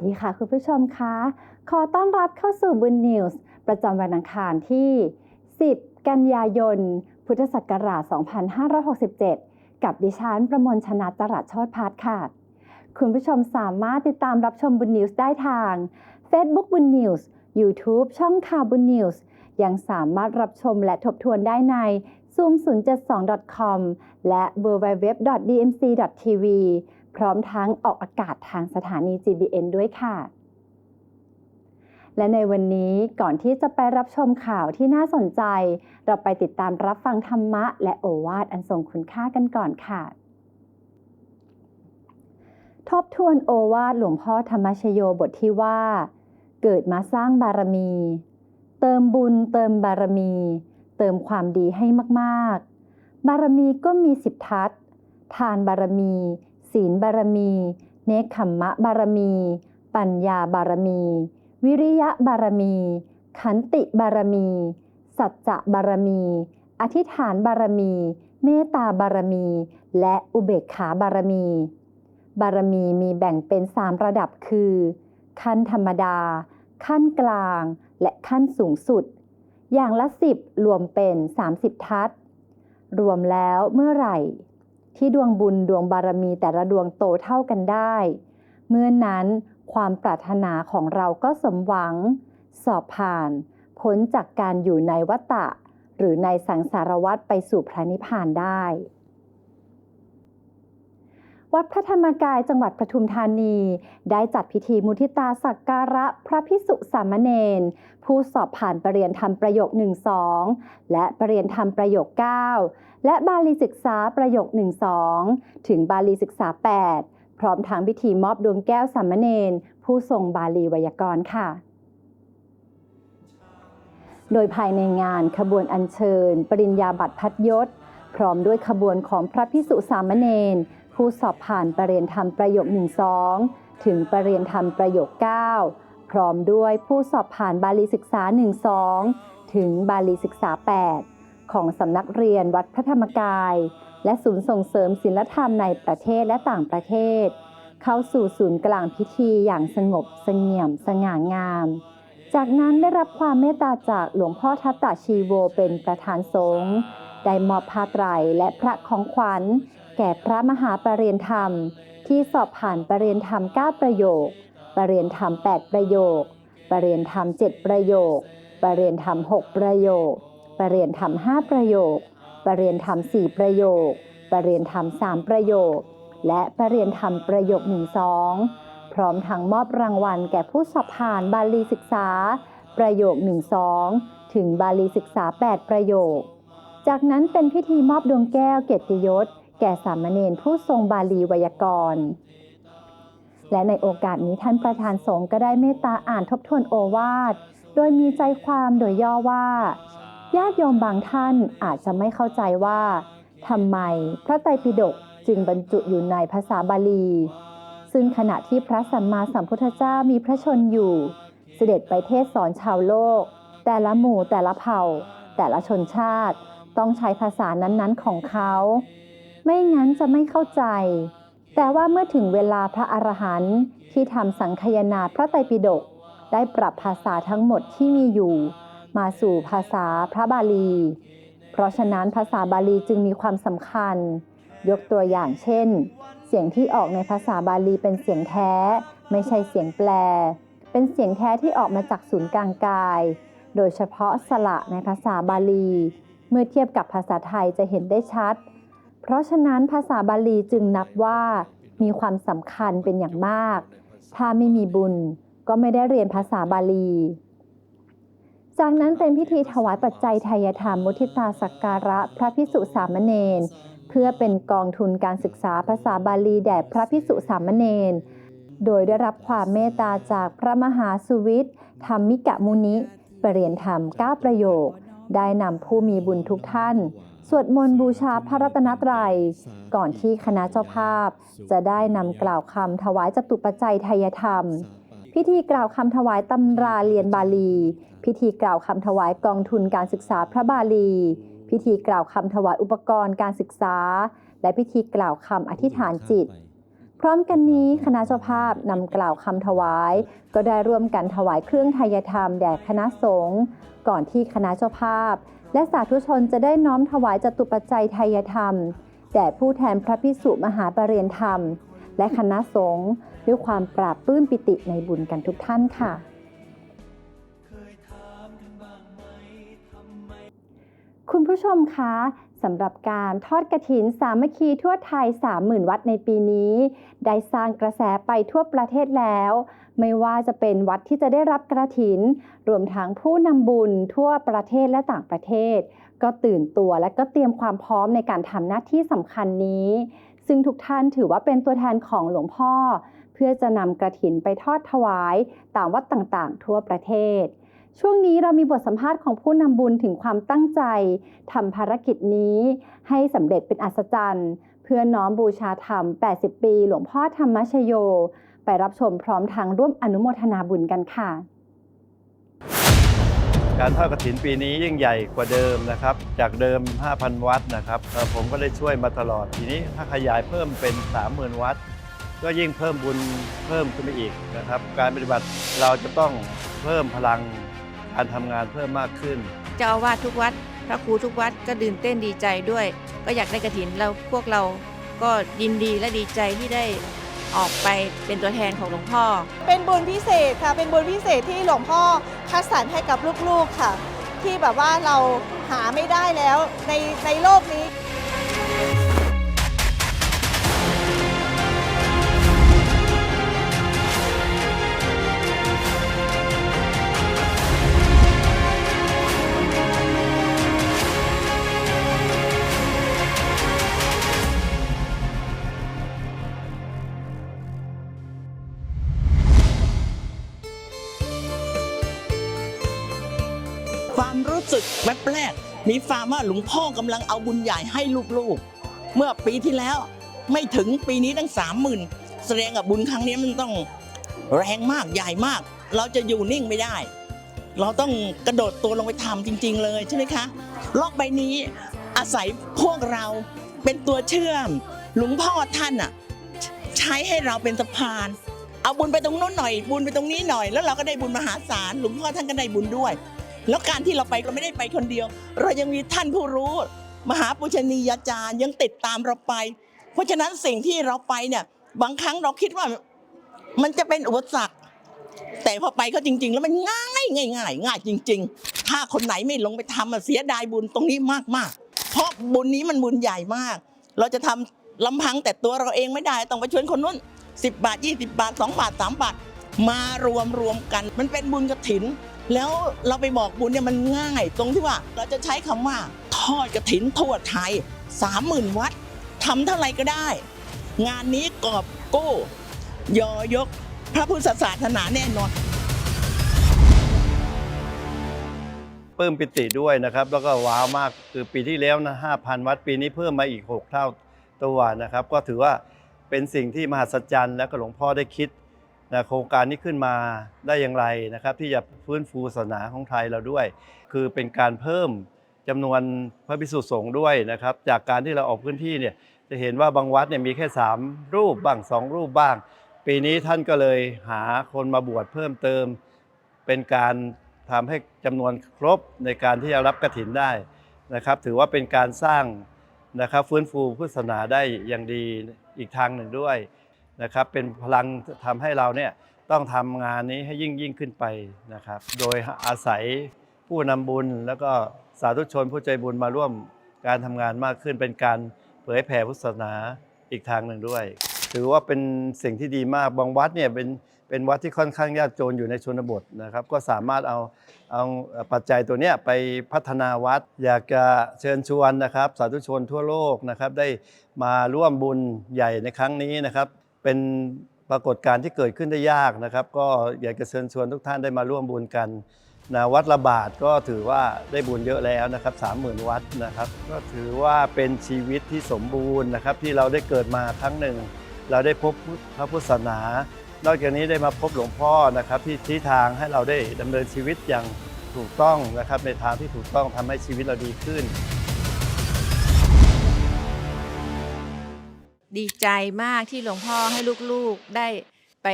วัสดีค่ะคุณผู้ชมคะ ขอต้อนรับเข้าสู่บุญนิวส์ประจำวันอังคารที่ 10 กันยายน พุทธศักราช 2567 กับดิฉันประมวลชนะจรัสโชตพัฒน์ค่ะ คุณผู้ชมสามารถติดตามรับชมบุญนิวส์ได้ทาง Facebook บุญนิวส์ YouTube ช่องข่าวบุญนิวส์ ยังสามารถรับชมและทบทวนได้ใน zoom072.com และ www.dmc.tv ร้อมทั้งออกอากาศทางสถานี GBN ด้วยค่ะ และในวันนี้ก่อนที่จะไปรับชมข่าวที่น่าสนใจ เราไปติดตามรับฟังธรรมะ และโอวาทอันทรงคุณค่ากันก่อนค่ะทบทวนโอวาทหลวงพ่อธรรมชโยบทที่ว่า เกิดมาสร้างบารมี เติมบุญเติมบารมี เติมความดีให้มาก ๆ บารมีก็มีสิบทัศทานบารมี ศีลบารมี เนคขมมะบารมี ปัญญาบารมี วิริยะบารมี ขันติบารมี สัจจะบารมี อธิษฐานบารมี เมตตาบารมี และอุเบกขาบารมี บารมีมีแบ่งเป็นสามระดับคือ ขั้นธรรมดา ขั้นกลาง และขั้นสูงสุด อย่างละสิบรวมเป็น 30 ทัศรวมแล้วเมื่อไหร่ ที่ดวงบุญดวงบารมีแต่ละดวงโตเท่ากันได้ เมื่อนั้นความปรารถนาของเราก็สมหวัง สอบผ่านพ้นจากการอยู่ในวัฏฏะหรือในสังสารวัฏไปสู่พระนิพพานได้ วัดพระธรรมกายจังหวัดปทุมธานี ได้จัดพิธีมุทิตาสักการะพระพิสุสามเณรผู้สอบผ่านประเรียนธรรมประโยค 1-2 และประเรียนธรรมประโยค 9 และบาลีศึกษาประโยค 1-2 ถึงบาลีศึกษา 8 พร้อมทางพิธีมอบดวงแก้วสามเณรผู้ทรงบาลีไวยากรณ์ค่ะโดยภายในงานขบวนอัญเชิญ ปริญญาบัตรพัดยศ พร้อมด้วยขบวนของพระพิสุสามเณร ผู้สอบผ่านประเรียนธรรมประโยค 1-2 ถึงประเรียนธรรมประโยค 9 พร้อมด้วยผู้สอบผ่านบาลีศึกษา 1-2 ถึงบาลีศึกษา 8 ของสำนักเรียนวัดพระธรรมกาย และศูนย์ส่งเสริมศิลธรรมในประเทศและต่างประเทศ เข้าสู่ศูนย์กลางพิธีอย่างสงบเสงี่ยมสง่างาม จากนั้นได้รับความเมตตาจากหลวงพ่อทัตตาชีโวเป็นประธานสงฆ์ได้มอบผ้าไตรและพระของขวัญ แก่พระมหาปรริยนธรรม ที่สอบผ่านปรริยนธรรม 9 ประโยค ปรริยนธรรม 8 ประโยค ปรริยนธรรม 7 ประโยค ปรริยนธรรม 6 ประโยค ปรริยนธรรม 5 ประโยค ปรริยนธรรม 4 ประโยค ปรริยนธรรม 3 ประโยค และปรริยนธรรมประโยค1 2 พร้อมทั้งมอบรางวัลแก่ผู้สอบผ่านบาลีศึกษา ประโยค 1-2 ถึงบาลีศึกษา 8 ประโยค จากนั้นเป็นพิธีมอบดวงแก้วเกียรติยศ แก่สามเณรผู้ทรงบาลีไวยากรณ์ และในโอกาสนี้ท่านประธานสงฆ์ก็ได้เมตตาอ่านทบทวนโอวาท โดยมีใจความโดยย่อว่าญาติโยมบางท่านอาจจะไม่เข้าใจว่าทำไมพระไตรปิฎกจึงบรรจุอยู่ในภาษาบาลี ซึ่งขณะที่พระสัมมาสัมพุทธเจ้ามีพระชนอยู่ เสด็จไปเทศสอนชาวโลก แต่ละหมู่แต่ละเผ่า แต่ละชนชาติ ต้องใช้ภาษานั้นๆของเขา ไม่งั้นจะไม่เข้าใจ แต่ว่าเมื่อถึงเวลาพระอรหันต์ที่ทำสังคายนาพระไตรปิฎกได้ปรับภาษาทั้งหมดที่มีอยู่ มาสู่ภาษาพระบาลี เพราะฉะนั้นภาษาบาลีจึงมีความสำคัญ ยกตัวอย่างเช่น เสียงที่ออกในภาษาบาลีเป็นเสียงแท้ ไม่ใช่เสียงแปล เป็นเสียงแท้ที่ออกมาจากศูนย์กลางกาย โดยเฉพาะสระในภาษาบาลี เมื่อเทียบกับภาษาไทยจะเห็นได้ชัด เพราะฉะนั้นภาษาบาลีจึงนับว่ามีความสำคัญเป็นอย่างมาก ถ้าไม่มีบุญก็ไม่ได้เรียนภาษาบาลี จากนั้นเป็นพิธีถวายปัจจัยทายธรรมมุทิตาสักการะพระพิสุสามเณรเพื่อเป็นกองทุนการศึกษาภาษาบาลีแด่พระพิสุสามเณร โดยได้รับความเมตตาจากพระมหาสุวิทย์ธรรมิกะมุนิปรเรียนธรรม 9 ประโยค ได้นำผู้มีบุญทุกท่าน สวดมนต์บูชาพระรัตนตรัย ก่อนที่คณะเจ้าภาพ จะได้นำกล่าวคำถวายจตุปัจจัยทายธรรม พิธีกล่าวคำถวายตำราเรียนบาลี พิธีกล่าวคำถวายกองทุนการศึกษาพระบาลี พิธีกล่าวคำถวายอุปกรณ์การศึกษา และพิธีกล่าวคำอธิษฐานจิตพร้อมกันนี้คณะเจ้าภาพนำกล่าวคำถวาย ก็ได้ร่วมกันถวายเครื่องไทยธรรมแด่คณะสงฆ์ก่อนที่คณะเจ้าภาพ และสาธุชนจะได้น้อมถวายจตุปัจจัยไทยธรรม แด่ผู้แทนพระพิสุมหาปรริยนธรรม และคณะสงฆ์ด้วยความปราบปื้มปิติในบุญกันทุกท่านค่ะ คุณผู้ชมคะ สำหรับการทอดกระถินสามัคคีทั่วไทย 30,000 วัดในปีนี้ ได้สร้างกระแสไปทั่วประเทศแล้ว ไม่ว่าจะเป็นวัดที่จะได้รับกระถิน รวมทั้งผู้นำบุญทั่วประเทศและต่างประเทศ ก็ตื่นตัวและก็เตรียมความพร้อมในการทำหน้าที่สำคัญนี้ ซึ่งทุกท่านถือว่าเป็นตัวแทนของหลวงพ่อ เพื่อจะนำกระถินไปทอดถวายตามวัดต่างๆ ทั่วประเทศ ช่วงนี้เรามีบทสัมภาษณ์ของผู้นำบุญถึงความตั้งใจทำภารกิจนี้ ให้สำเร็จเป็นอัศจรรย์ เพื่อน้อมบูชาธรรม 80 ปี หลวงพ่อธรรมชโย ไปรับชมพร้อมทางร่วมอนุโมทนาบุญกันค่ะ การทอดกฐินปีนี้ยิ่งใหญ่กว่าเดิมนะครับ จากเดิม 5,000 วัตนะครับเอ่อผมก็ได้ช่วยมาตลอด ทีนี้ถ้าขยายเพิ่มเป็น 30,000 วัตก็ยิ่งเพิ่มบุญเพิ่มขึ้นไปอีกนะครับ การปฏิบัติเราจะต้องเพิ่มพลัง การทำงานเพิ่มมากขึ้น เจ้าอาวาสทุกวัด พระครูทุกวัดก็ตื่นเต้นดีใจด้วย ก็อยากได้กระถินเราพวกเราก็ยินดีและดีใจที่ได้ออกไปเป็นตัวแทนของหลวงพ่อ เป็นบุญพิเศษค่ะ เป็นบุญพิเศษที่หลวงพ่อคัดสรรให้กับลูกๆค่ะ ที่แบบว่าเราหาไม่ได้แล้วในในโลกนี้ สึกแวบแรก มีความว่าหลวงพ่อกำลังเอาบุญใหญ่ให้ลูกๆ เมื่อปีที่แล้วไม่ถึงปีนี้ตั้งสามหมื่นแสดงกับบุญครั้งนี้มันต้องแรงมากใหญ่มาก เราจะอยู่นิ่งไม่ได้ เราต้องกระโดดตัวลงไปทำจริง ๆ เลยใช่ไหมคะโลกใบนี้อาศัยพวกเราเป็นตัวเชื่อม หลวงพ่อท่านอะใช้ให้เราเป็นสะพาน เอาบุญไปตรงโน้นหน่อย บุญไปตรงนี้หน่อย แล้วเราก็ได้บุญมหาศาลหลวงพ่อท่านก็ได้บุญด้วย แล้วการที่เราไปเราไม่ได้ไปคนเดียว เรายังมีท่านผู้รู้ มหาปุชนียาจารย์ยังติดตามเราไป เพราะฉะนั้นสิ่งที่เราไปเนี่ยบางครั้งเราคิดว่ามันจะเป็นอุปสรรคแต่พอไปเขาจริง ๆ แล้วมันง่ายง่ายง่ายง่ายจริง ๆ ถ้าคนไหนไม่ลงไปทำอะเสียดายบุญตรงนี้มากๆ เพราะบุญนี้มันบุญใหญ่มาก เราจะทำลำพังแต่ตัวเราเองไม่ได้ต้องไปชวนคนนู้น10 บาท 20 บาท 2 บาท 3 บาท มารวมรวมกัน มันเป็นบุญกระถิน แล้วเราไปบอกบุญเนี่ยมันง่าย ตรงที่ว่าเราจะใช้คำว่า ทอดกระถินทั่วไทยสามหมื่นวัดทำเท่าไหร่ก็ได้ งานนี้กอบกู้ยอยกพระพุทธศาสนาแน่นอนปลื้มปิติด้วยนะครับ แล้วก็ว้าวมากคือปีที่แล้วนะ5,000วัตต์ปีนี้เพิ่มมาอีก 6 เท่าตัวนะครับ ก็ถือว่าเป็นสิ่งที่มหัศจรรย์ และก็หลวงพ่อได้คิด นะโครงการนี้ขึ้นมาได้อย่างไรนะครับ ที่จะฟื้นฟูศาสนาของไทยเราด้วย คือเป็นการเพิ่มจำนวนพระภิกษุสงฆ์ด้วยนะครับ จากการที่เราออกพื้นที่เนี่ยจะเห็นว่าบางวัดเนี่ยมีแค่ 3 รูปบ้าง 2 รูปบ้าง ปีนี้ท่านก็เลยหาคนมาบวชเพิ่มเติม เป็นการทำให้จำนวนครบในการที่จะรับกระถินได้นะครับ ถือว่าเป็นการสร้างนะครับฟื้นฟูพุทธศาสนาได้อย่างดีอีกทางหนึ่งด้วย นะครับเป็นพลังทำให้เราเนี่ยต้องทำงานนี้ให้ยิ่งยิ่งขึ้นไปนะครับ โดยอาศัยผู้นำบุญ แล้วก็สาธุชนผู้ใจบุญมาร่วมการทำงานมากขึ้น เป็นการเผยแผ่พุทธศาสนาอีกทางหนึ่งด้วย ถือว่าเป็นสิ่งที่ดีมากบางวัดเนี่ยเป็นเป็นวัดที่ค่อนข้างยากจนอยู่ในชนบทนะครับ ก็สามารถเอาเอาปัจจัยตัวเนี้ยไปพัฒนาวัด อยากจะเชิญชวนนะครับ สาธุชนทั่วโลกนะครับ ได้มาร่วมบุญใหญ่ในครั้งนี้นะครับ เป็นปรากฏการณ์ที่เกิดขึ้นได้ยากนะครับ ก็อยากจะเชิญชวนทุกท่านได้มาร่วมบุญกันนะวัดละบาทก็ถือว่าได้บุญเยอะแล้วนะครับ30,000 วัดนะครับ ก็ถือว่าเป็นชีวิตที่สมบูรณ์นะครับ ที่เราได้เกิดมาครั้งหนึ่ง เราได้พบพระพุทธศาสนา นอกจากนี้ได้มาพบหลวงพ่อนะครับ ที่ชี้ทางให้เราได้ดำเนินชีวิตอย่างถูกต้องนะครับ ในทางที่ถูกต้องทำให้ชีวิตเราดีขึ้น ดีใจมากที่หลวงพ่อให้ลูกๆได้ไป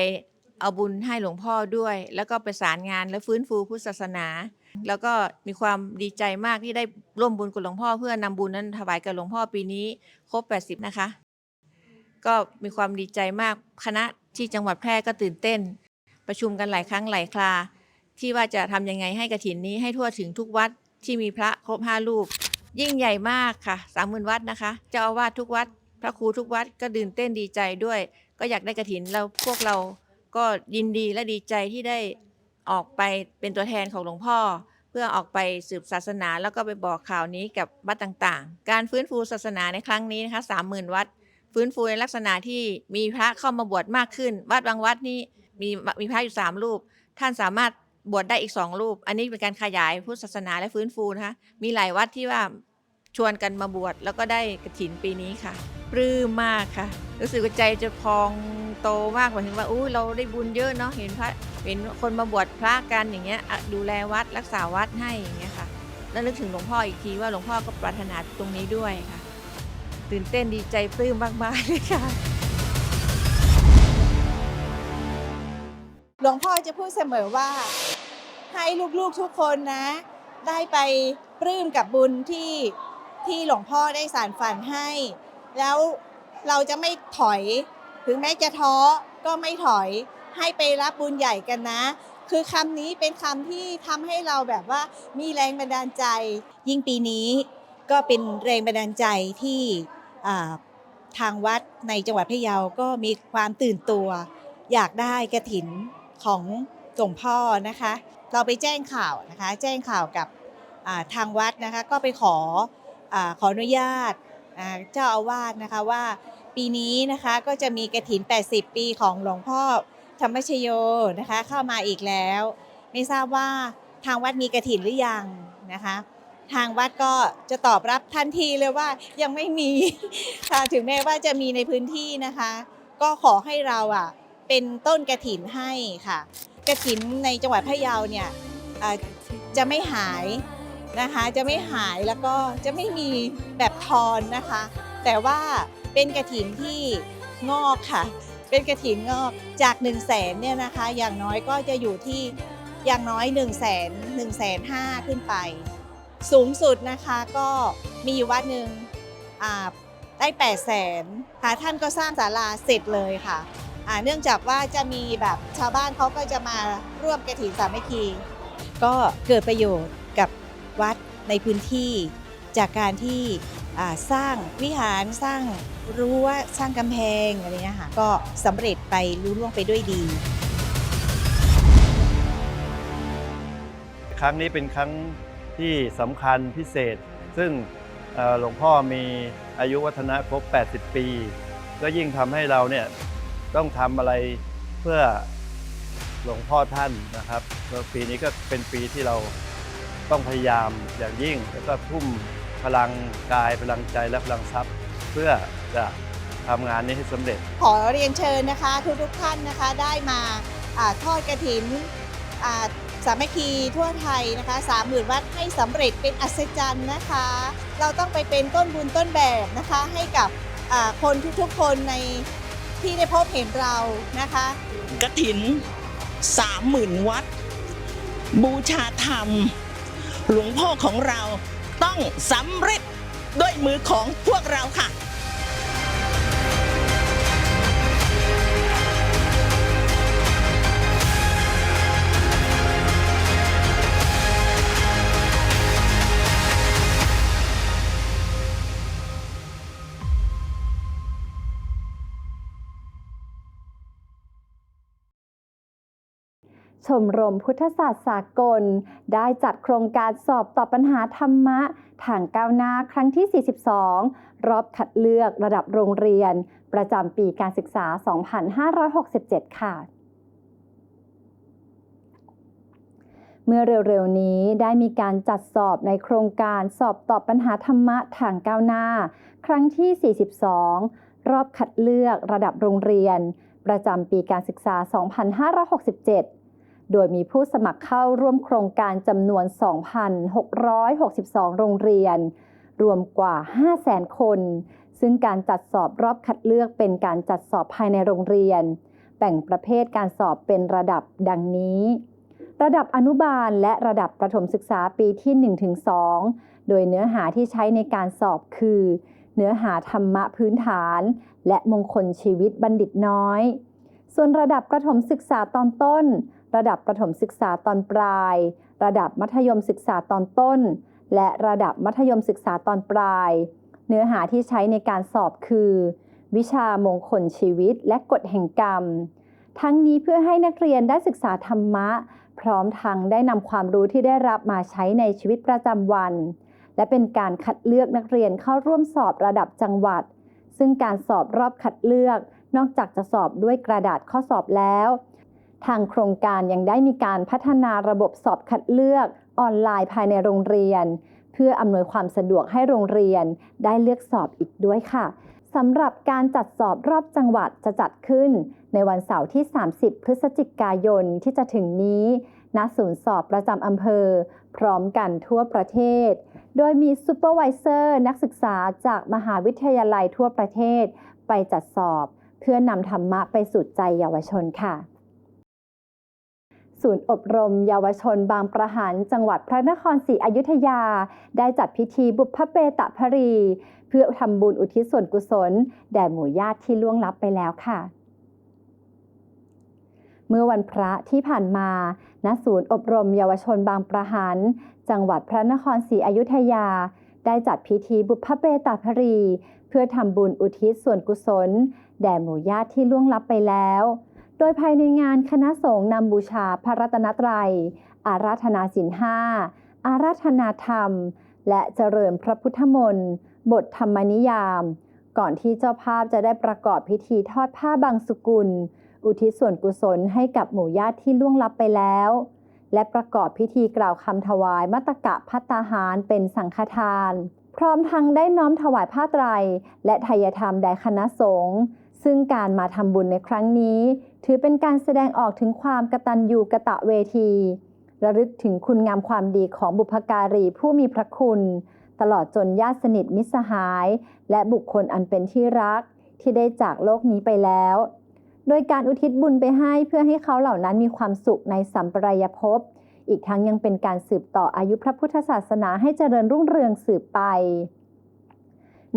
เอาบุญให้หลวงพ่อด้วย แล้วก็ประสานงานและฟื้นฟูพุทธศาสนา แล้วก็มีความดีใจมากที่ได้ร่วมบุญกับหลวงพ่อ เพื่อนำบุญนั้นถวายกับหลวงพ่อปีนี้ ครบ 80 นะคะ ก็มีความดีใจมากคณะที่จังหวัดแพร่ก็ตื่นเต้น ประชุมกันหลายครั้งหลายครา ที่ว่าจะทำยังไงให้กระถินนี้ให้ทั่วถึงทุกวัดที่มีพระครบห้ารูป ยิ่งใหญ่มากค่ะสามหมื่นวัดนะคะ เจ้าอาวาสทุกวัด พระครูทุกวัดก็ตื่นเต้นดีใจด้วย ก็อยากได้กระถินเราพวกเราก็ยินดีและดีใจที่ได้ออกไปเป็นตัวแทนของหลวงพ่อ เพื่อออกไปสืบศาสนาแล้วก็ไปบอกข่าวนี้กับวัดต่างๆ การฟื้นฟูศาสนาในครั้งนี้นะคะสามหมื่นวัด ฟื้นฟูในลักษณะที่มีพระเข้ามาบวชมากขึ้น วัดบางวัดนี่มีมีพระอยู่สามรูป ท่านสามารถบวชได้อีกสองรูป อันนี้เป็นการขยายพุทธศาสนาและฟื้นฟูนะคะมีหลายวัดที่ว่า ชวนกันมาบวชแล้วก็ได้กระถินปีนี้ค่ะปลื้มมากค่ะรู้สึกใจจะพองโตมากหมายถึงว่าอู้เราได้บุญเยอะเนาะเห็นพระเห็นคนมาบวชพระกันอย่างเงี้ยดูแลวัดรักษาวัดให้อย่างเงี้ยค่ะแล้วนึกถึงหลวงพ่ออีกทีว่าหลวงพ่อก็ปรารถนาตรงนี้ด้วยค่ะ ตื่นเต้นดีใจปลื้มมากๆเลยค่ะหลวงพ่อจะพูดเสมอว่าให้ลูกๆทุกคนนะ ได้ไปปลื้มกับบุญที่ ที่หลวงพ่อได้สารฝันให้ แล้วเราจะไม่ถอย ถึงแม้จะท้อก็ไม่ถอยให้ไปรับบุญใหญ่กันนะ คือคำนี้เป็นคำที่ทำให้เราแบบว่ามีแรงบันดาลใจ ยิ่งปีนี้ก็เป็นแรงบันดาลใจที่ทางวัดในจังหวัดพะเยาก็มีความตื่นตัว อยากได้กระถินของหลวงพ่อนะคะ เราไปแจ้งข่าวนะคะ แจ้งข่าวกับทางวัดนะคะ ก็ไปขอ อขออนุญาตเจ้าอาวาสนะคะว่าปีนี้นะคะก็จะมีกระถิน 80 ปีของหลวงพ่อธรรมชโยนะคะเข้ามาอีกแล้ว ไม่ทราบว่าทางวัดมีกระถินหรือยังนะคะทางวัดก็จะตอบรับทันทีเลยว่ายังไม่มีค่ะถึงแม้ว่าจะมีในพื้นที่นะคะ ก็ขอให้เราอะเป็นต้นกระถินให้ค่ะกระถินในจังหวัดพะเยาเนี่ยจะไม่หาย นะคะจะไม่หายแล้วก็จะไม่มีแบบทอนนะคะ แต่ว่าเป็นกระถินที่งอกค่ะ เป็นกระถินงอกจาก1นึ่งแสนเนี่ยนะคะ อย่างน้อยก็จะอยู่ที่อย่างน้อย1นึ่งแสนหนึ่งแสนห้าขึ้นไป สูงสุดนะคะก็มีอยู่วัดหนึ่งอ่าได้8ปดแสนค่ะท่านก็สร้างศาลาเสร็จเลยค่ะอ่าเนื่องจากว่าจะมีแบบชาวบ้านเขาก็จะมาร่วมกระถินสามัคคีก็เกิดประโยชน์กับ วัดในพื้นที่ จากการที่สร้างวิหารสร้างรั้วสร้างกำแพงอะไรเงี้ยค่ะก็สำเร็จไปรุ่ล่วงไปด้วยดีครั้งนี้เป็นครั้งที่สำคัญพิเศษ ซึ่งหลวงพ่อมีอายุวัฒนะครบ 80 ปี ก็ยิ่งทำให้เราเนี่ยต้องทำอะไรเพื่อหลวงพ่อท่านนะครับปีนี้ก็เป็นปีที่เรา ต้องพยายามอย่างยิ่ง แล้วก็ทุ่มพลังกายพลังใจและพลังทรัพย์ เพื่อจะทำงานนี้ให้สำเร็จ ขอเรียนเชิญนะคะทุกทุกๆท่านนะคะได้มาอาทอดกระถินอ่าสามัคคีทั่วไทยนะคะสามหมื่นวัดให้สำเร็จเป็นอัศจรรย์นะคะ เราต้องไปเป็นต้นบุญต้นแบบนะคะให้กับอ่าคนทุกๆคนในที่ได้พบเห็นเรานะคะกระถินสามหมื่นวัด บูชาธรรม หลวงพ่อของเราต้องสำเร็จด้วยมือของพวกเราค่ะ ชมรมพุทธศาสตร์สากล ได้จัดโครงการสอบตอบปัญหาธรรมะ ทางก้าวหน้าครั้งที่ 42 รอบคัดเลือกระดับโรงเรียน ประจำปีการศึกษา 2567 ค่ะเมื่อเร็วๆ นี้ได้มีการจัดสอบในโครงการสอบตอบปัญหาธรรมะทางก้าวหน้า ครั้งที่ 42 รอบคัดเลือกระดับโรงเรียน ประจำปีการศึกษา 2567 โดยมีผู้สมัครเข้าร่วมโครงการจำนวน 2,662 โรงเรียน รวมกว่า 500,000 คน ซึ่งการจัดสอบรอบคัดเลือกเป็นการจัดสอบภายในโรงเรียน แบ่งประเภทการสอบเป็นระดับดังนี้ ระดับอนุบาลและระดับประถมศึกษาปีที่ 1-2 โดยเนื้อหาที่ใช้ในการสอบคือ เนื้อหาธรรมะพื้นฐาน และมงคลชีวิตบัณฑิตน้อย ส่วนระดับประถมศึกษาตอนต้น ระดับประถมศึกษาตอนปลาย ระดับมัธยมศึกษาตอนต้น และระดับมัธยมศึกษาตอนปลาย เนื้อหาที่ใช้ในการสอบคือ วิชามงคลชีวิตและกฎแห่งกรรม ทั้งนี้เพื่อให้นักเรียนได้ศึกษาธรรมะ พร้อมทั้งได้นำความรู้ที่ได้รับมาใช้ในชีวิตประจำวัน และเป็นการคัดเลือกนักเรียนเข้าร่วมสอบระดับจังหวัด ซึ่งการสอบรอบคัดเลือก นอกจากจะสอบด้วยกระดาษข้อสอบแล้ว ทางโครงการยังได้มีการพัฒนาระบบสอบคัดเลือกออนไลน์ภายในโรงเรียน เพื่ออำนวยความสะดวกให้โรงเรียนได้เลือกสอบอีกด้วยค่ะสำหรับการจัดสอบรอบจังหวัดจะจัดขึ้น ในวันเสาร์ที่ 30 พฤศจิกายนที่จะถึงนี้ ณ ศูนย์สอบประจำอำเภอ พร้อมกันทั่วประเทศ โดยมีซูเปอร์วิเซอร์นักศึกษาจากมหาวิทยาลัยทั่วประเทศ ไปจัดสอบ เพื่อนำธรรมะไปสู่ใจเยาวชนค่ะ ศูนย์อบรม เยาวชนบางประหันจังหวัดพระนครศรีอยุธยา ได้จัดพิธีบุพเพตะพรี เพื่อทำบุญอุทิศส่วนกุศล แด่หมู่ญาติที่ล่วงลับไปแล้วค่ะเมื่อวันพระที่ผ่านมา ณ ศูนย์อบรมเยาวชนบางประหันจังหวัดพระนครศรีอยุธยา ได้จัดพิธีบุพเพตาภรี เพื่อทำบุญอุทิศส่วนกุศล แด่หมู่ญาติที่ล่วงลับไปแล้ว โดยภายในงานคณะสงฆ์นำบูชาพระรัตนตรัย อาราธนาศีลห้า อาราธนาธรรม และเจริญพระพุทธมนต์บทธรรมนิยาม ก่อนที่เจ้าภาพจะได้ประกอบพิธีทอดผ้าบางสุกุล อุทิศส่วนกุศลให้กับหมู่ญาติที่ล่วงลับไปแล้ว และประกอบพิธีกล่าวคำถวายมัตตกะพัตตาหารเป็นสังฆทาน พร้อมทั้งได้น้อมถวายผ้าไตร และทายธรรมแด่คณะสงฆ์ซึ่งการมาทำบุญในครั้งนี้ ถือเป็นการแสดงออกถึงความกตัญญูกะตะเวที ระลึกถึงคุณงามความดีของบุพการีผู้มีพระคุณ ตลอดจนญาติสนิทมิตรสหาย และบุคคลอันเป็นที่รักที่ได้จากโลกนี้ไปแล้ว โดยการอุทิศบุญไปให้เพื่อให้เขาเหล่านั้นมีความสุขในสัมปรายภพ อีกทั้งยังเป็นการสืบต่ออายุพระพุทธศาสนาให้เจริญรุ่งเรืองสืบไป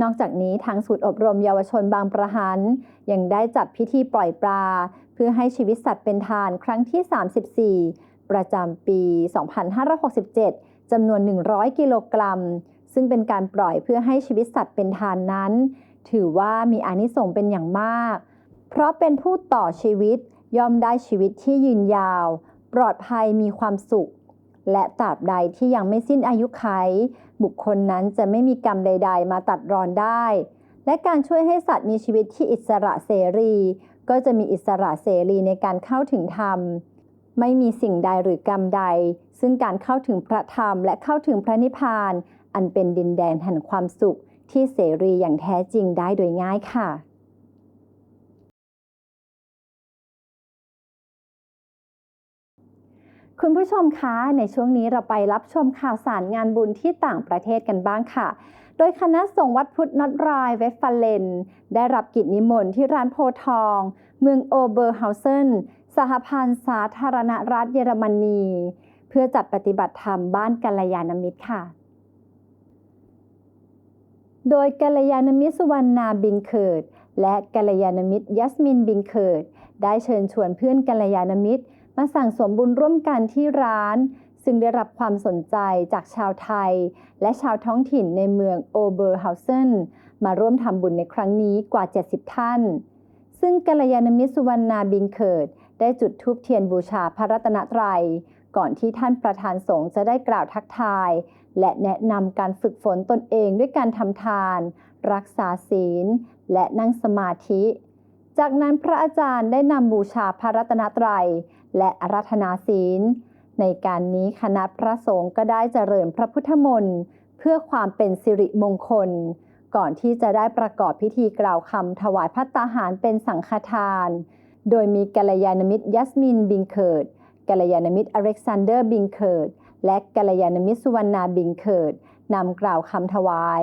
นอกจากนี้ทางศูนย์อบรมเยาวชนบางประหันยังได้จัดพิธีปล่อยปลา พื่อให้ชีวิตสัตว์เป็นทานครั้งที่ 34 ประจำปี 2567 จำนวน 100 กิโลกรัม ซึ่งเป็นการปล่อยเพื่อให้ชีวิตสัตว์เป็นทานนั้น ถือว่ามีอานิสงส์เป็นอย่างมาก เพราะเป็นผู้ต่อชีวิตย่อมได้ชีวิตที่ยืนยาว ปลอดภัยมีความสุข และตราบใดที่ยังไม่สิ้นอายุไข บุคคลนั้นจะไม่มีกรรมใด ๆ มาตัดรอนได้ และการช่วยให้สัตว์มีชีวิตที่อิสระเสรี ก็จะมีอิสระเสรีในการเข้าถึงธรรม ไม่มีสิ่งใดหรือกรรมใด ซึ่งการเข้าถึงพระธรรมและเข้าถึงพระนิพพาน อันเป็นดินแดนแห่งความสุขที่เสรีอย่างแท้จริงได้โดยง่ายค่ะคุณผู้ชมคะ ในช่วงนี้เราไปรับชมข่าวสารงานบุญที่ต่างประเทศกันบ้างค่ะ ดยคณะสงฆ์วัดพุทธนอตรายเวสฟาเลน ได้รับกิจนิมนต์ที่ร้านโพทอง เมืองโอเบอร์เฮาเซนสหพันธ์สาธารณรัฐเยอรมนี เพื่อจัดปฏิบัติธรรมบ้านกัลยาณมิตรค่ะ โดยกัลยาณมิตรสุวรรณาบินเคิด และกัลยาณมิตรยัสมินบินเคิด ได้เชิญชวนเพื่อนกัลยาณมิตร มาสั่งสมบุญร่วมกันที่ร้าน ซึ่งได้รับความสนใจจากชาวไทย และชาวท้องถิ่นในเมืองโอเบอร์เฮาเซนมาร่วมทำบุญในครั้งนี้กว่า 70 ท่าน ซึ่งกัลยาณมิตรสุวรรณาบินเคิร์ดได้จุดธูปเทียนบูชาพระรัตนตรัย ก่อนที่ท่านประธานสงฆ์จะได้กล่าวทักทาย และแนะนำการฝึกฝนตนเองด้วยการทำทาน รักษาศีล และนั่งสมาธิ จากนั้นพระอาจารย์ได้นำบูชาพระรัตนตรัย และอารัธนาศีล ในการนี้คณะพระสงฆ์ก็ได้เจริญพระพุทธมนต์เพื่อความเป็นสิริมงคล ก่อนที่จะได้ประกอบพิธีกล่าวคำถวายพัตตาหารเป็นสังฆทาน โดยมีกัลยาณมิตรยัสมินบิงเคิร์ดกัลยาณมิตรอเล็กซานเดอร์บิงเคิร์ดและกัลยาณมิตรสุวรรณาบิงเคิร์ดนำกล่าวคำถวาย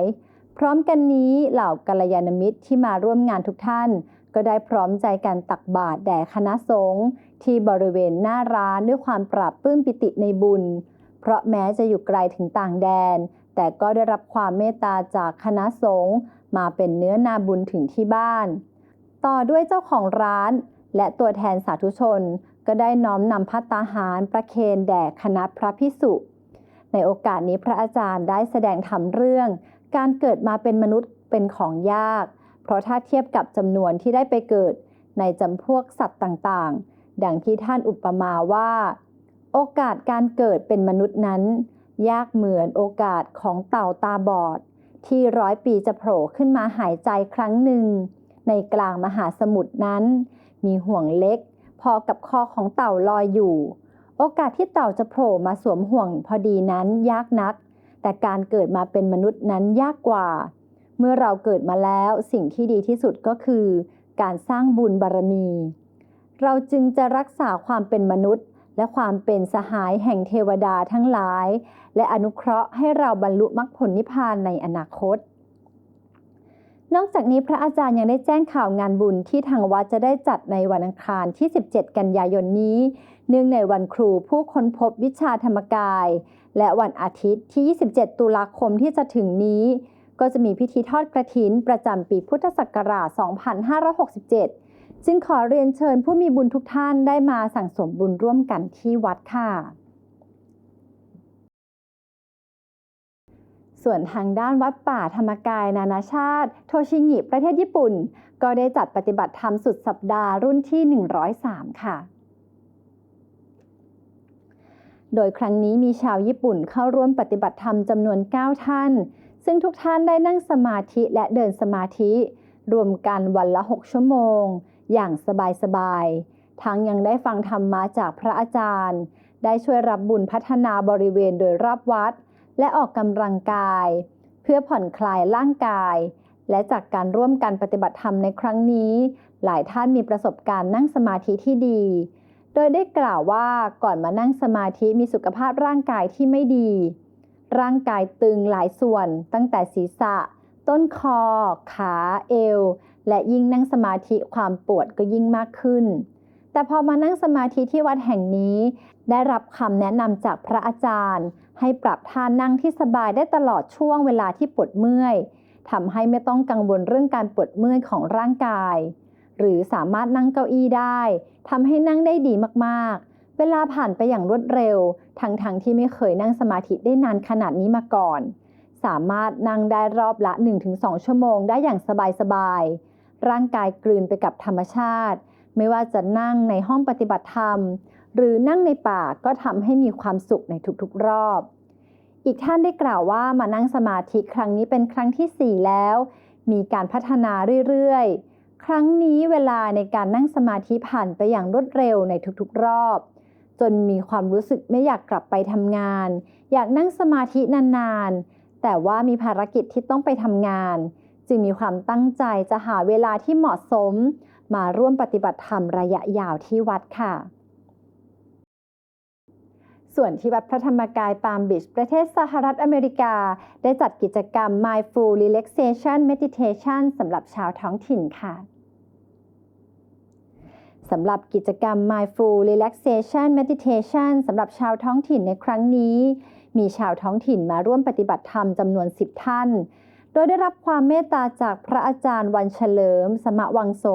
พร้อมกันนี้เหล่ากัลยาณมิตรที่มาร่วมงานทุกท่าน ก็ได้พร้อมใจกันตักบาตรแด่คณะสงฆ์ที่บริเวณหน้าร้านด้วยความปราบปลื้มปิติในบุญ เพราะแม้จะอยู่ไกลถึงต่างแดน แต่ก็ได้รับความเมตตาจากคณะสงฆ์มาเป็นเนื้อนาบุญถึงที่บ้าน ต่อด้วยเจ้าของร้าน และตัวแทนสาธุชน ก็ได้น้อมนำพัตตาหารประเคนแด่คณะพระพิสุในโอกาสนี้พระอาจารย์ได้แสดงธรรมเรื่อง การเกิดมาเป็นมนุษย์เป็นของยาก เพราะถ้าเทียบกับจำนวนที่ได้ไปเกิดในจำพวกสัตว์ต่างๆ ดังที่ท่านอุปมาว่า โอกาสการเกิดเป็นมนุษย์นั้น ยากเหมือนโอกาสของเต่าตาบอด ที่ร้อยปีจะโผล่ขึ้นมาหายใจครั้งหนึ่ง ในกลางมหาสมุทรนั้น มีห่วงเล็ก พอกับคอของเต่าลอยอยู่ โอกาสที่เต่าจะโผล่มาสวมห่วงพอดีนั้นยากนัก แต่การเกิดมาเป็นมนุษย์นั้นยากกว่า เมื่อเราเกิดมาแล้วสิ่งที่ดีที่สุดก็คือ การสร้างบุญบารมี เราจึงจะรักษาความเป็นมนุษย์ และความเป็นสหายแห่งเทวดาทั้งหลาย และอนุเคราะห์ให้เราบรรลุมรรคผลนิพพานในอนาคต นอกจากนี้พระอาจารย์ยังได้แจ้งข่าวงานบุญที่ทางวัดจะได้จัดในวันอังคารที่ 17 กันยายนนี้ เนื่องในวันครูผู้ค้นพบวิชาธรรมกาย และวันอาทิตย์ที่ 27 ตุลาคมที่จะถึงนี้ ก็จะมีพิธีทอดกระถินประจำปีพุทธศักราช 2567 จึงขอเรียนเชิญผู้มีบุญทุกท่านได้มาสั่งสมบุญร่วมกันที่วัดค่ะ ส่วนทางด้านวัดป่าธรรมกายนานาชาติ โทชิงิประเทศญี่ปุ่น ก็ได้จัดปฏิบัติธรรมสุดสัปดาห์รุ่นที่ 103 ค่ะโดยครั้งนี้มีชาวญี่ปุ่นเข้าร่วมปฏิบัติธรรมจำนวน 9 ท่าน ซึ่งทุกท่านได้นั่งสมาธิและเดินสมาธิ รวมกันวันละ 6 ชั่วโมง อย่างสบายๆ ทั้งยังได้ฟังธรรมะจากพระอาจารย์ ได้ช่วยรับบุญพัฒนาบริเวณโดยรอบวัด และออกกำลังกาย เพื่อผ่อนคลายร่างกาย และจากการร่วมกันปฏิบัติธรรมในครั้งนี้ หลายท่านมีประสบการณ์นั่งสมาธิที่ดี โดยได้กล่าวว่าก่อนมานั่งสมาธิมีสุขภาพร่างกายที่ไม่ดี ร่างกายตึงหลายส่วนตั้งแต่ศีรษะ ต้นคอ ขาเอว และยิ่งนั่งสมาธิความปวดก็ยิ่งมากขึ้น แต่พอมานั่งสมาธิที่วัดแห่งนี้ ได้รับคำแนะนำจากพระอาจารย์ ให้ปรับท่านั่งที่สบายได้ตลอดช่วงเวลาที่ปวดเมื่อยทำให้ไม่ต้องกังวลเรื่องการปวดเมื่อยของร่างกาย หรือสามารถนั่งเก้าอี้ได้ทำให้นั่งได้ดีมาก เวลาผ่านไปอย่างรวดเร็ว ทั้งๆทที่ไม่เคยนั่งสมาธิได้นานขนาดนี้มาก่อน สามารถนั่งได้รอบละ 1-2 ชั่วโมงได้อย่างสบายๆ ร่างกายกลืนไปกับธรรมชาติ ไม่ว่าจะนั่งในห้องปฏิบัติธรรม หรือนั่งในป่าก็ทำให้มีความสุขในทุกๆรอบ อีกท่านได้กล่าวว่ามานั่งสมาธิครั้งนี้เป็นครั้งที่ 4 แล้ว มีการพัฒนาเรื่อยๆ ครั้งนี้เวลาในการนั่งสมาธิผ่านไปอย่างรวดเร็วในทุกๆรอบ จนมีความรู้สึกไม่อยากกลับไปทำงาน อยากนั่งสมาธินานๆ แต่ว่ามีภารกิจที่ต้องไปทำงาน จึงมีความตั้งใจจะหาเวลาที่เหมาะสม มาร่วมปฏิบัติธรรมระยะยาวที่วัดค่ะ ส่วนที่วัดพระธรรมกายปาล์มบีชประเทศสหรัฐอเมริกา ได้จัดกิจกรรม Mindful Relaxation Meditation สำหรับชาวท้องถิ่นค่ะ สำหรับกิจกรรม Mindful Relaxation Meditation สำหรับชาวท้องถิ่นในครั้งนี้ มีชาวท้องถิ่นมาร่วมปฏิบัติธรรมจำนวน 10 ท่าน โดยได้รับความเมตตาจากพระอาจารย์วันเฉลิม สมะวังโส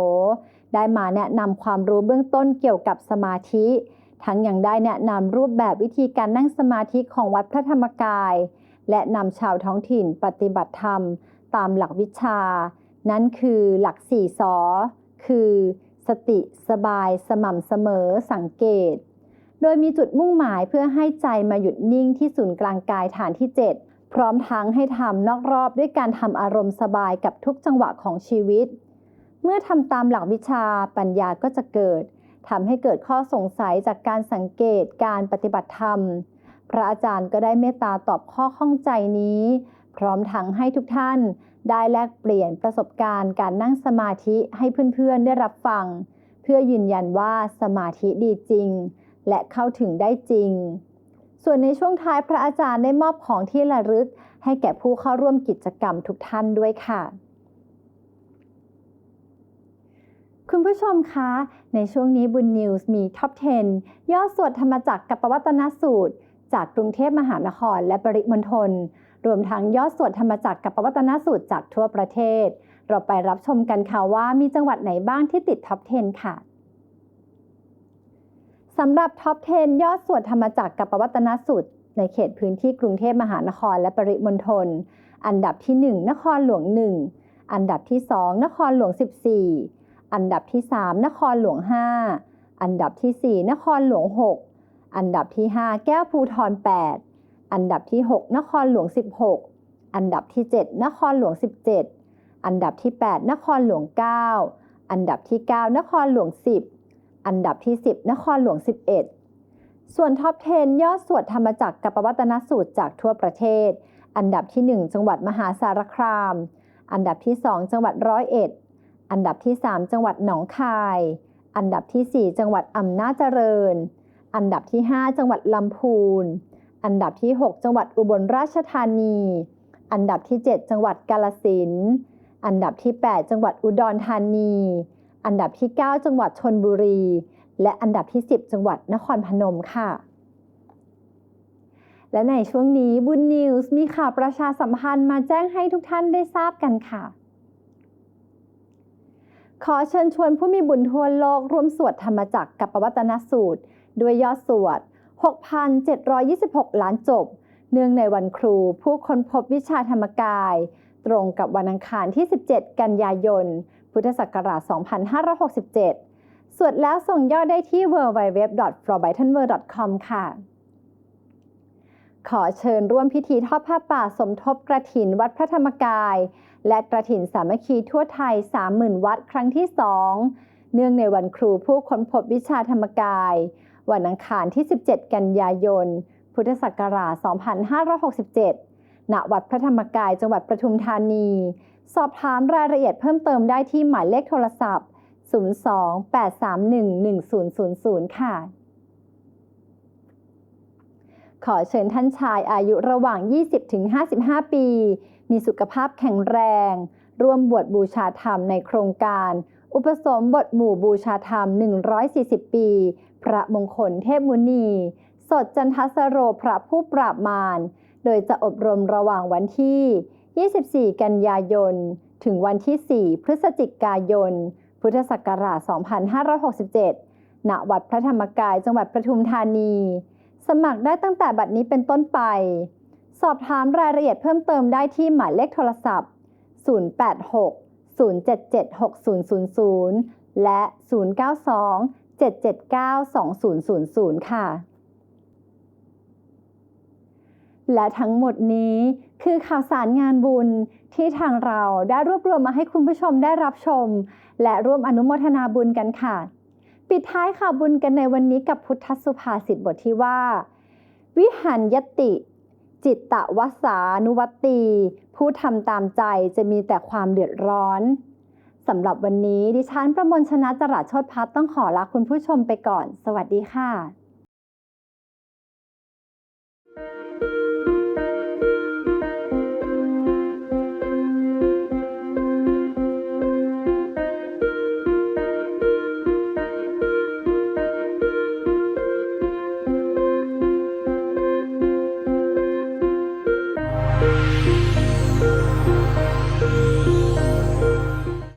ได้มาแนะนำความรู้เบื้องต้นเกี่ยวกับสมาธิ ทั้งยังได้แนะนำรูปแบบวิธีการนั่งสมาธิของวัดพระธรรมกาย และนำชาวท้องถิ่นปฏิบัติธรรม ตามหลักวิชา นั่นคือหลักสี่สอคือ สติสบายสม่ำเสมอสังเกต โดยมีจุดมุ่งหมายเพื่อให้ใจมาหยุดนิ่งที่ศูนย์กลางกายฐานที่ 7 พร้อมทั้งให้ทำนอกรอบด้วยการทำอารมณ์สบายกับทุกจังหวะของชีวิต เมื่อทำตามหลักวิชาปัญญาก็จะเกิดทำให้เกิดข้อสงสัยจากการสังเกตการปฏิบัติธรรม พระอาจารย์ก็ได้เมตตาตอบข้อข้องใจนี้ พร้อมทั้งให้ทุกท่าน ได้แลกเปลี่ยนประสบการณ์การนั่งสมาธิให้เพื่อนๆได้รับฟัง เพื่อยืนยันว่าสมาธิดีจริง และเข้าถึงได้จริง ส่วนในช่วงท้ายพระอาจารย์ได้มอบของที่ระลึก ให้แก่ผู้เข้าร่วมกิจกรรมทุกท่านด้วยค่ะ คุณผู้ชมคะ ในช่วงนี้บุญนิวส์มีท็อป 10ยอดสวดธรรมจักรกับปวัตนสูตร จากกรุงเทพมหานครและปริมณฑล รวมทั้งยอดสวดธรรมจักรกับปวัตนสูตรจากทั่วประเทศ เราไปรับชมกันค่ะว่ามีจังหวัดไหนบ้างที่ติดท็อป 10 ค่ะสำหรับท็อป 10 ยอดสวดธรรมจักรกับปวัตนสูตรในเขตพื้นที่กรุงเทพมหานครและปริมณฑล อันดับที่ 1 นครหลวง 1 อันดับที่ 2 นครหลวง 14 อันดับที่ 3 นครหลวง 5 อันดับที่ 4 นครหลวง 6 อันดับที่ 5 แก้วภูทร8 อันดับที่ 6 นครหลวง 16 อันดับที่ 7 นครหลวง 17 อันดับที่ 8 นครหลวง 9 อันดับที่ 9 นครหลวง 10 อันดับที่ 10 นครหลวง 11 ส่วนท็อป 10 ยอดสวดธรรมจักรกับปวัตนสูตรจากทั่วประเทศ อันดับที่ 1 จังหวัดมหาสารคาม อันดับที่ 2 จังหวัดร้อยเอ็ด อันดับที่ 3 จังหวัดหนองคาย อันดับที่ 4 จังหวัดอำนาจเจริญ อันดับที่ 5 จังหวัดลำพูน อันดับที่ 6 จังหวัดอุบลราชธานี อันดับที่ 7 จังหวัดกาลสินอันดับที่ 8 จังหวัดอุดรธานี อันดับที่ 9 จังหวัดชนบุรี และอันดับที่ 10 จังหวัดนครพนมค่ะ และในช่วงนี้บุญนิวส์มีข่าวประชาสัมพันธ์มาแจ้งให้ทุกท่านได้ทราบกันค่ะขอเชิญชวนผู้มีบุญทั่วโลกร่วมสวดธรรมจักรกับปวัตนสูตร ด้วยยอดสวด 6,726 ล้านจบ เนื่องในวันครูผู้ค้นพบวิชาธรรมกาย ตรงกับวันอังคารที่ 17 กันยายน พุทธศักราช 2567 สวดแล้วส่งยอดได้ที่ www.florbytonworld.com ค่ะ ขอเชิญร่วมพิธีทอดผ้าป่าสมทบกระถินวัดพระธรรมกาย และกระถินสามัคคีทั่วไทย 30,000 วัดครั้งที่ 2 เนื่องในวันครูผู้ค้นพบวิชาธรรมกาย วันอังคารที่ 17 กันยายน พุทธศักราช 2567 ณ วัดพระธรรมกายจังหวัดปทุมธานี สอบถามรายละเอียดเพิ่มเติมได้ที่หมายเลขโทรศัพท์ 02-831-1000 ค่ะ ขอเชิญท่านชายอายุระหว่าง 20-55 ปี มีสุขภาพแข็งแรง ร่วมบวชบูชาธรรมในโครงการ อุปสมบทหมู่บูชาธรรม 140 ปี พระมงคลเทพมุนี สดจันทสโรพระผู้ปราบมาร โดยจะอบรมระหว่างวันที่ 24 กันยายน ถึงวันที่ 4 พฤศจิกายน พุทธศักราช 2567 ณ วัดพระธรรมกายจังหวัดปทุมธานี สมัครได้ตั้งแต่บัดนี้เป็นต้นไป สอบถามรายละเอียดเพิ่มเติมได้ที่หมายเลขโทรศัพท์ 086 077 6000 และ 092 779 2000 ค่ะ และทั้งหมดนี้คือข่าวสารงานบุญที่ทางเราได้รวบรวมมาให้คุณผู้ชมได้รับชม และร่วมอนุโมทนาบุญกันค่ะ ปิดท้ายข่าวบุญกันในวันนี้กับพุทธสุภาษิตบทที่ว่า วิหันยติ จิตตวสานุวัตตีผู้ทำตามใจจะมีแต่ความเดือดร้อน สำหรับวันนี้ดิฉันประมวลชนะจราชดพัฒน์ต้องขอลาคุณผู้ชมไปก่อน สวัสดีค่ะ